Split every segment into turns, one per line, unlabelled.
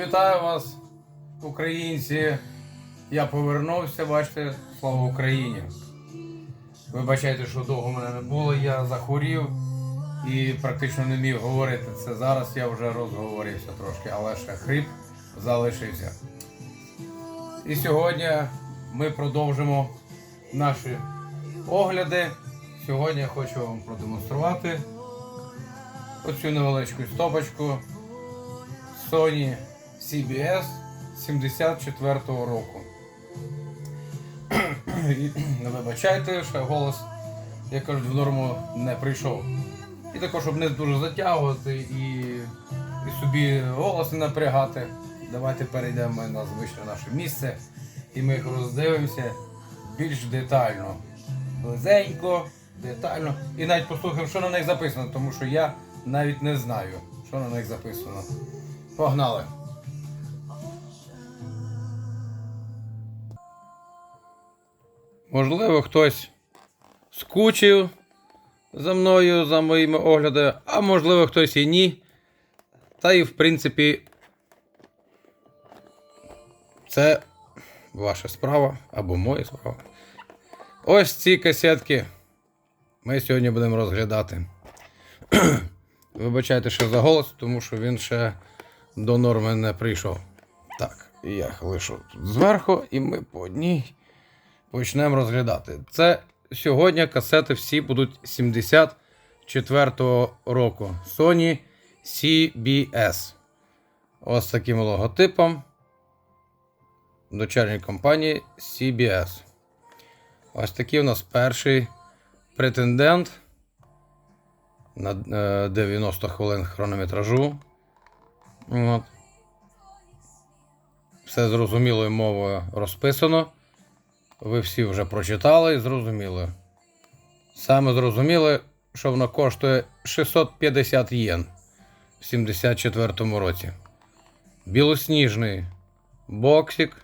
Вітаю вас, українці. Я повернувся, бачите, слава Україні. Вибачайте, що довго мене не було, я захворів і практично не міг говорити це. Зараз я вже розговорився трошки, але ще хрип залишився. І сьогодні ми продовжимо наші огляди. Сьогодні я хочу вам продемонструвати оцю невеличку стопочку Sony CBS 74-го року. Не вибачайте, що голос, як кажуть, в норму не прийшов. І також, щоб не дуже затягувати і, і собі голос не напрягати. Давайте перейдемо на звичне наше місце і ми їх роздивимося більш детально. Близенько, детально. І навіть послухаємо, що на них записано, тому що я навіть не знаю, що на них записано. Погнали! Можливо, хтось скучив за мною, за моїми оглядами, а можливо, хтось і ні. Та і в принципі, це ваша справа або моя справа. Ось ці касетки ми сьогодні будемо розглядати. Вибачайте, що за голос, тому що він ще до норми не прийшов. Так, я їх лишу зверху, і ми по одній почнемо розглядати. Це сьогодні касети всі будуть 74-го року. Sony CBS. Ось таким логотипом. Дочерньої компанії CBS. Ось такий у нас перший претендент на е, 90 хвилин хронометражу. От. Все зрозумілою мовою розписано. Ви всі вже прочитали і зрозуміли. Саме зрозуміли, що воно коштує 650 єн в 74 році. Білосніжний боксик.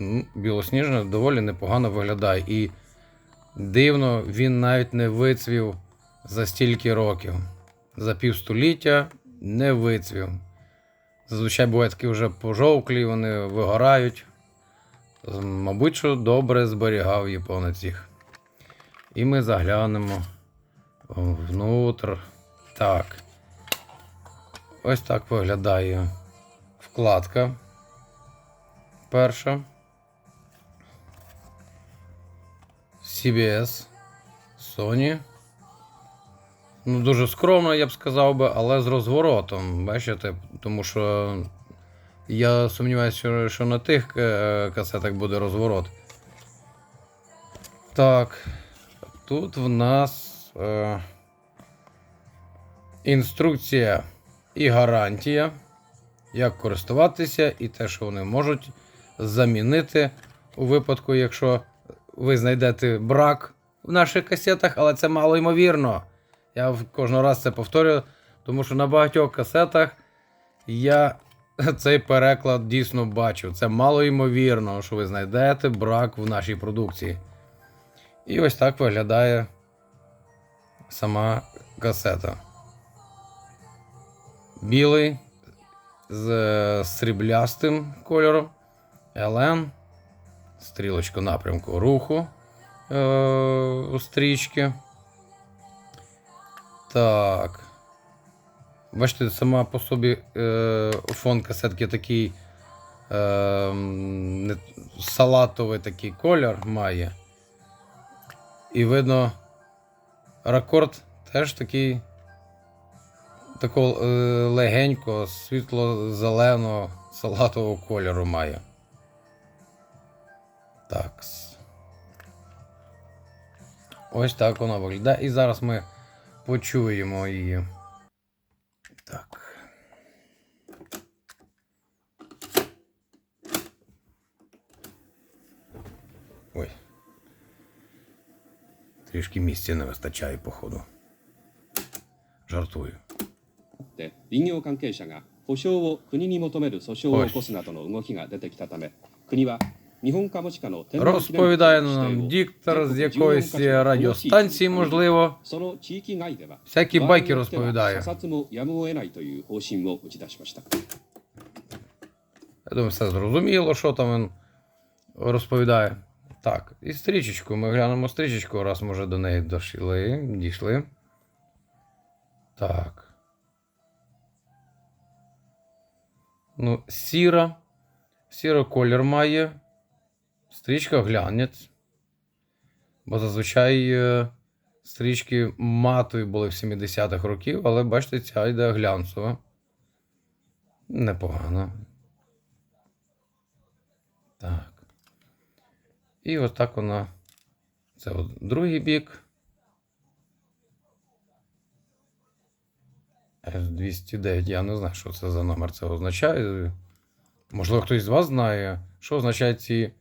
М, Білосніжний доволі непогано виглядає. І дивно, він навіть не вицвів за стільки років. За півстоліття не вицвів. Зазвичай бувають такі вже пожовклі, вони вигорають. Мабуть, що добре зберігав японець їх. І ми заглянемо внутрь. Так. Ось так виглядає вкладка. Перша. CBS. Sony. Ну, дуже скромно, я б сказав би, але з розворотом. Бачите, тому що я сумніваюся, що, на тих е, касетах буде розворот. Так. Тут в нас е, інструкція і гарантія, як користуватися, і те, що вони можуть замінити у випадку, якщо ви знайдете брак в наших касетах, але це мало ймовірно. Я кожного раз це повторюю, тому що на багатьох касетах я цей переклад дійсно бачив. Це мало ймовірно, що ви знайдете брак в нашій продукції. І ось так виглядає сама касета. Білий з е, сріблястим кольором. LN. Стрілочку напрямку руху е, стрічки. Так. Бачите, сама по собі е, фон касетки такий е, не, салатовий такий колір має. І видно, ракорд теж такий такого е, легенького, світло-зеленого салатового кольору має. Так. Ось так вона виглядає. І зараз ми почуємо її. трішки місця не вистачає, походу. Жартую. Розповідає нам диктор з якоїсь радіостанції, можливо. Всякі байки розповідає. Я думаю, все зрозуміло, що там він розповідає. Так, і стрічечку. Ми глянемо стрічечку, раз ми вже до неї дійшли. дійшли. Так. Ну, сіра. Сіра колір має. Стрічка глянець. Бо зазвичай е, стрічки матові були в 70-х років, але бачите, ця йде глянцева. Непогано. І ось так вона. Це от другий бік. С209. Я не знаю, що це за номер це означає. Можливо, хтось з вас знає, що означає ці,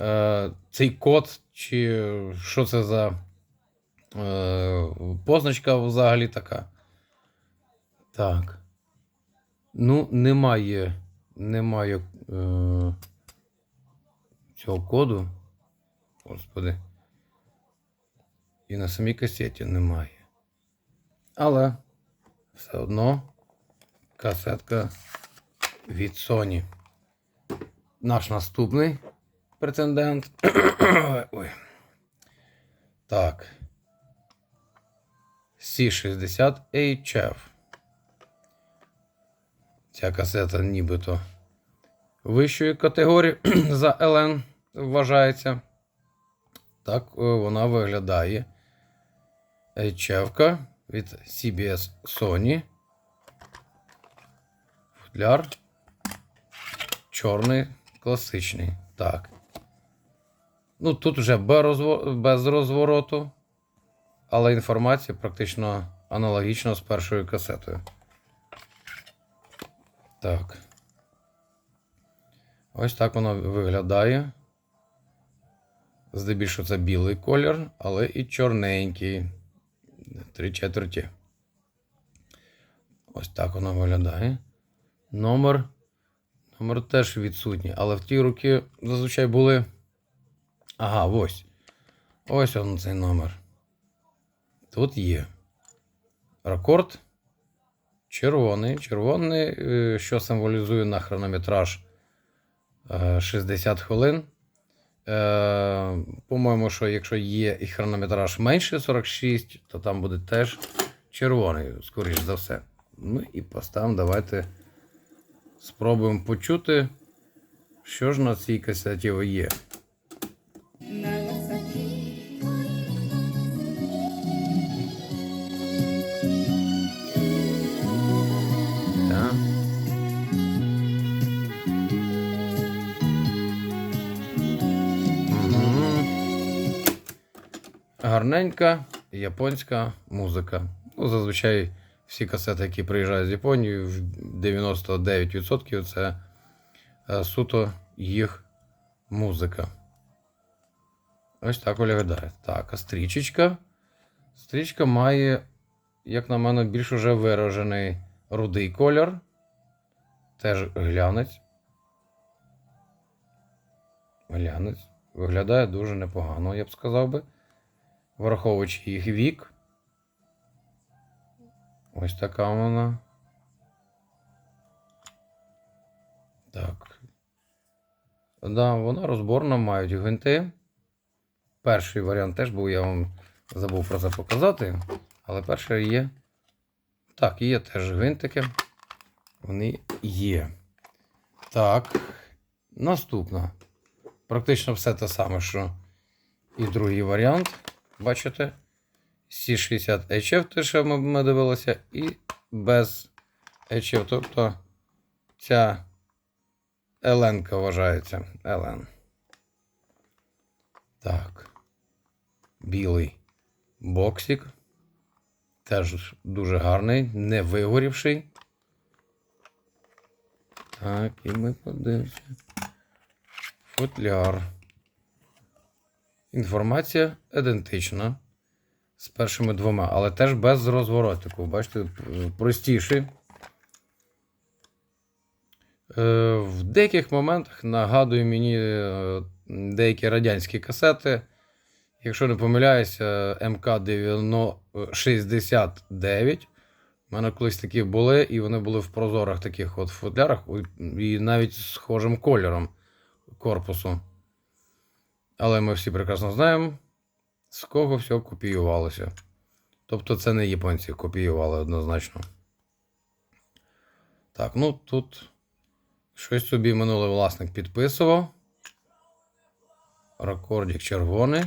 е, цей код, чи що це за е, позначка взагалі така. Так. Ну, немає. Немає. Е, цього коду. Господи. І на самій касеті немає. Але все одно касетка від Sony. Наш наступний претендент. Ой. Так. C60 HF. Ця касета нібито вищої категорії за LN вважається. Так е, вона виглядає. Чевка від CBS Sony. Футляр. Чорний, класичний. Так. Ну, тут вже без розвороту, але інформація практично аналогічна з першою касетою. Так. Ось так воно виглядає. Здебільшого це білий колір, але і чорненький. Три четверті. Ось так воно виглядає. Номер. Номер теж відсутній, але в ті роки зазвичай були. Ага, ось. Ось он цей номер. Тут є. Рекорд. Червоний. Червоний, е, що символізує на хронометраж е, 60 хвилин. Е, По-моєму, що якщо є і хронометраж менше 46, то там буде теж червоний, скоріш за все. Ну і поставимо, давайте спробуємо почути, що ж на цій касеті є. Гарненька японська музика. Ну, зазвичай всі касети, які приїжджають з Японії, в 99% це е, суто їх музика. Ось так виглядає. Так, а стрічечка. Стрічка має, як на мене, більш уже виражений рудий колір. Теж глянець. Глянець. Виглядає дуже непогано, я б сказав би. Враховуючи їх вік. Ось така вона. Так. Да, вона розборна, мають гвинти. Перший варіант теж був, я вам забув про це показати. Але перший є. Так, є теж гвинтики. Вони є. Так. Наступна. Практично все те саме, що і другий варіант. Бачите? C60 HF, те, що ми дивилися, і без HF. Тобто ця LN вважається. LN. Так. Білий боксик. Теж дуже гарний, не вигорівший. Так, і ми подивимося. Футляр. Інформація ідентична з першими двома, але теж без розворотику. Бачите, простіший. Е, В деяких моментах нагадує мені е, деякі радянські касети. Якщо не помиляюся, МК-69. У мене колись такі були, і вони були в прозорих таких от футлярах, і навіть схожим кольором корпусу. Але ми всі прекрасно знаємо, з кого все копіювалося. Тобто це не японці копіювали однозначно. Так, ну тут щось собі минулий власник підписував. Рекордик червоний.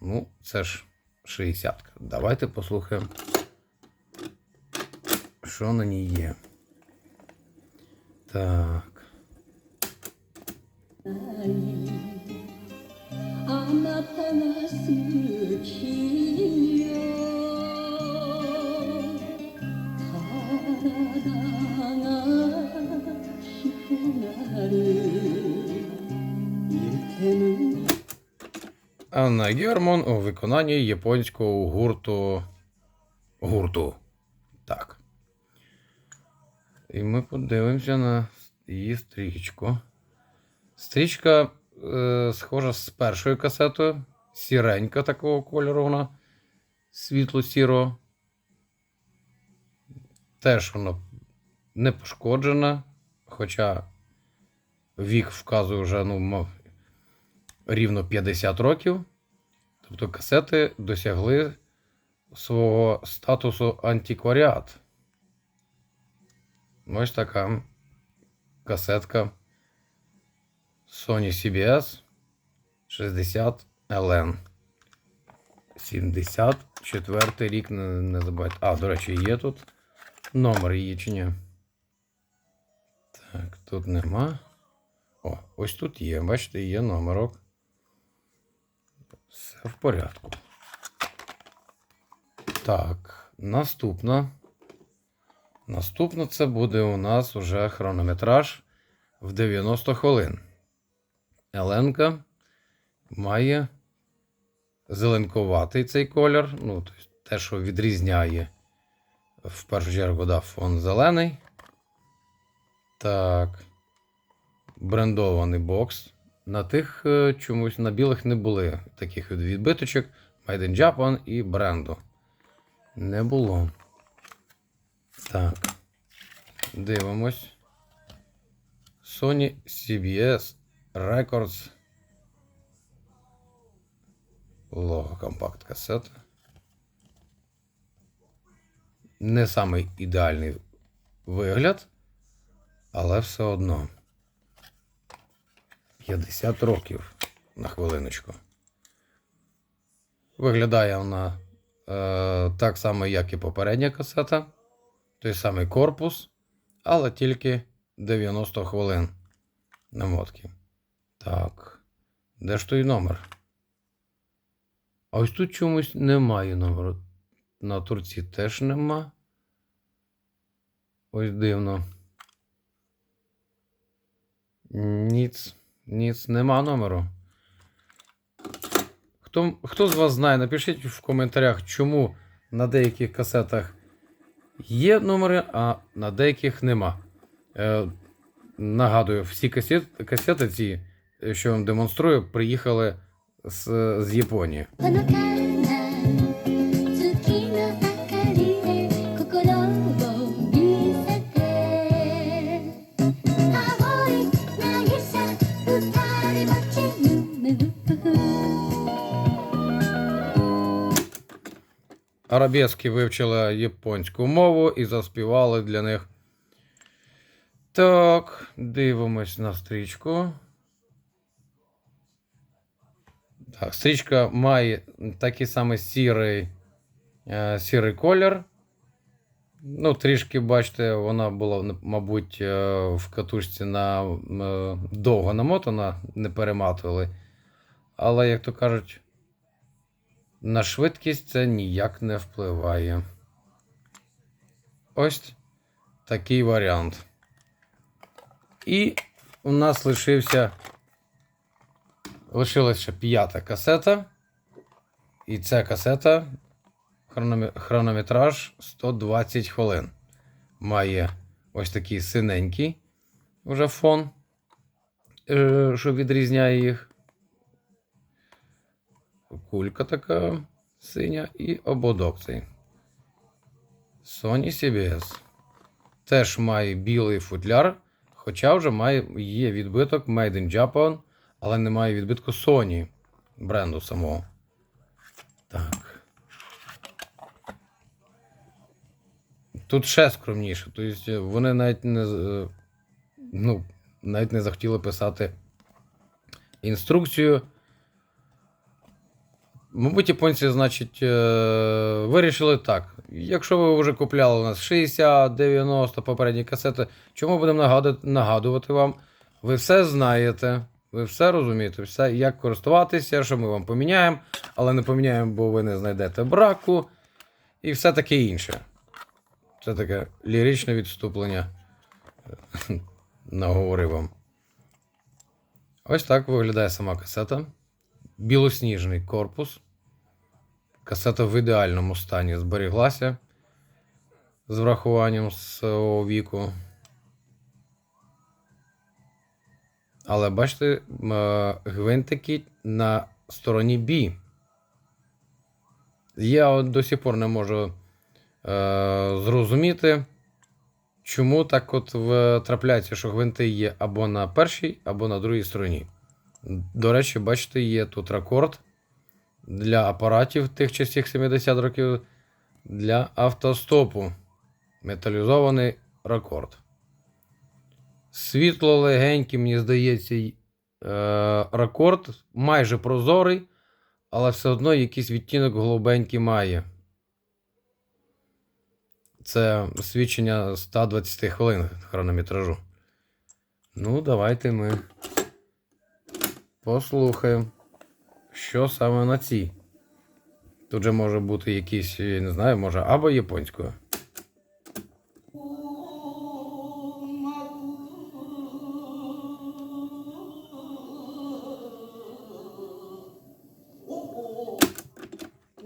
Ну, це ж 60. Давайте послухаємо, що на ній є. Так.
あなたが好きよ体が広がるゆけぬ
Анна Герман у виконанні японського гурту. Гурту. Так. І ми подивимося на її стрічку. Стрічка е, схожа з першою касетою. Сіренька такого кольору вона. Світло-сіро. Теж вона не пошкоджена. Хоча вік вказує вже ну, рівно 50 років. Тобто касети досягли свого статусу антикваріат. Ось така касетка Sony CBS 60 LN. 74 рік, не, не забувайте. А, до речі, є тут номер її чи ні? Так, тут нема. О, ось тут є. Бачите, є номерок. Все в порядку. Так, наступна. Наступна це буде у нас уже хронометраж в 90 хвилин. Еленка має зеленкуватий цей колір. Ну, те, що відрізняє в першу чергу да, фон зелений. Так. Брендований бокс. На тих е, чомусь на білих не були таких відбиточок. Made in Japan і бренду. Не було. Так. Дивимось. Sony CBS Records. Лого компакт касета. Не самий ідеальний вигляд, але все одно. 50 років на хвилиночку. Виглядає вона е, так само, як і попередня касета. Той самий корпус, але тільки 90 хвилин намотки. Так. Де ж той номер? А ось тут чомусь немає номеру. На турці теж нема. Ось дивно. Ніц. Ніц, нема номеру. Хто, хто з вас знає, напишіть в коментарях, чому на деяких касетах є номери, а на деяких нема. Е, нагадую, всі касети, касети ці, Е, що вам демонструю, приїхали з, з Японії. Арабески вивчили японську мову і заспівали для них. Так, дивимось на стрічку. Так, стрічка має такий самий сірий, е, сірий колір. Ну, трішки, бачите, вона була, мабуть, е, в катушці на е, довго намотана, не перематували. Але, як то кажуть, на швидкість це ніяк не впливає. Ось такий варіант. І у нас лишився. Лишилася ще п'ята касета. І ця касета хронометраж 120 хвилин. Має ось такий синенький вже фон, е, що відрізняє їх. Кулька така синя і ободок цей. Sony CBS. Теж має білий футляр, хоча вже має, є відбиток Made in Japan, але немає відбитку Sony бренду самого. Так. Тут ще скромніше. Тобто вони навіть не, е, ну, навіть не захотіли писати інструкцію. Мабуть, японці, значить, е, вирішили так. Якщо ви вже купляли у нас 60, 90 попередні касети, чому будемо нагадувати, нагадувати вам? Ви все знаєте, ви все розумієте, все, як користуватися, що ми вам поміняємо, але не поміняємо, бо ви не знайдете браку і все таке інше. Це таке ліричне відступлення. Наговорив вам. Ось так виглядає сама касета. Білосніжний корпус. Касета в ідеальному стані зберіглася з врахуванням свого віку. Але бачите, е, гвинтики на стороні B. Я до сих пор не можу е, зрозуміти, чому так от трапляється, що гвинти є або на першій, або на другій стороні. До речі, бачите, є тут рекорд для апаратів тих часів 70 років для автостопу. Металізований рекорд. Світло легенький, мені здається, е, рекорд майже прозорий, але все одно якийсь відтінок голубенький має. Це свідчення 120 хвилин хронометражу. Ну, давайте ми послухаємо, що саме на цій. Тут же може бути якийсь, я не знаю, може, або японською.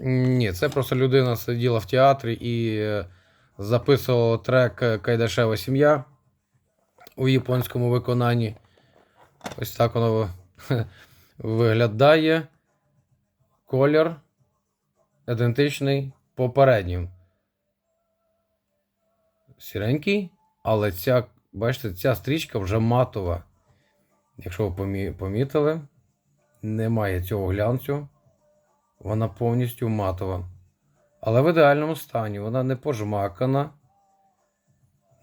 Ні, це просто людина сиділа в театрі і е, записувала трек е, Кайдашева сім'я у японському виконанні. Ось так воно виглядає. Колір ідентичний попереднім. Сіренький, але ця, бачите, ця стрічка вже матова. Якщо ви помітили, немає цього глянцю. Вона повністю матова. Але в ідеальному стані. Вона не пожмакана,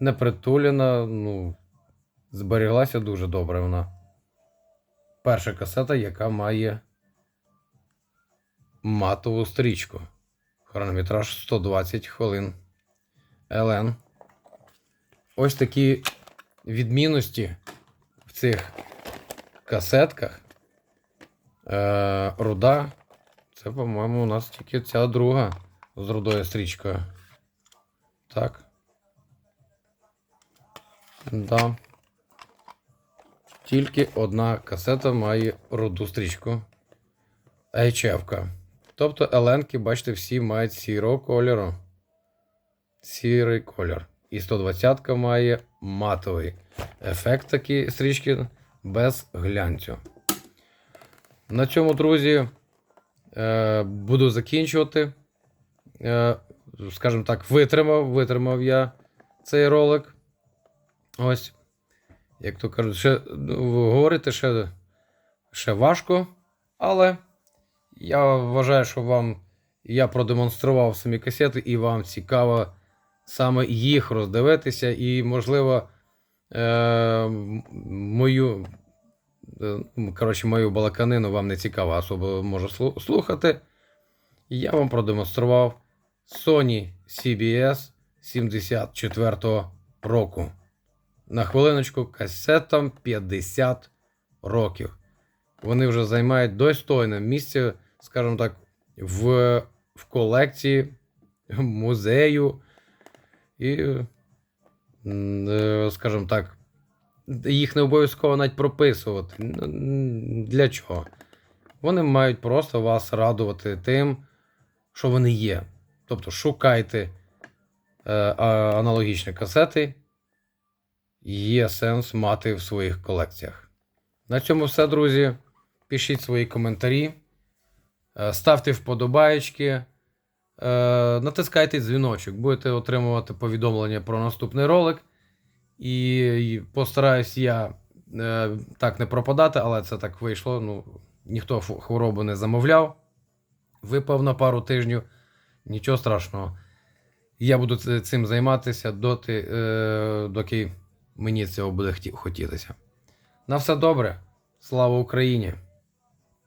не притулена. Ну, зберіглася дуже добре вона. Перша касета, яка має матову стрічку. Хронометраж 120 хвилин. ЛН. Ось такі відмінності в цих касетках. Е, руда. Це, по-моєму, у нас тільки ця друга з рудою стрічкою. Так. Да. Тільки одна касета має руду стрічку. HF. Тобто еленки, бачите, всі мають сірого кольору. Сірий колір. І 120-ка має матовий ефект такі стрічки без глянцю. На цьому, друзі, буду закінчувати. Е, скажімо так, витримав, витримав я цей ролик. Ось. Як то кажуть, ще ну, говорити ще, ще важко, але я вважаю, що вам я продемонстрував самі касети, і вам цікаво саме їх роздивитися, і, можливо, е, мою, е, коротше, мою балаканину вам не цікаво особо може слу- слухати. Я вам продемонстрував Sony CBS 74 року. На хвилиночку касетам 50 років. Вони вже займають достойне місце, скажімо так, в, в колекції музею. І, е, скажімо так, їх не обов'язково навіть прописувати. Для чого? Вони мають просто вас радувати тим, що вони є. Тобто шукайте е, аналогічні касети є сенс мати в своїх колекціях. На цьому все, друзі. Пишіть свої коментарі, е, ставте вподобаєчки, е, натискайте дзвіночок, будете отримувати повідомлення про наступний ролик. І постараюсь я е, так не пропадати, але це так вийшло. Ну, ніхто хворобу не замовляв. Випав на пару тижнів. Нічого страшного. Я буду цим займатися доти, е, доки мені цього буде хотілося. На все добре. Слава Україні!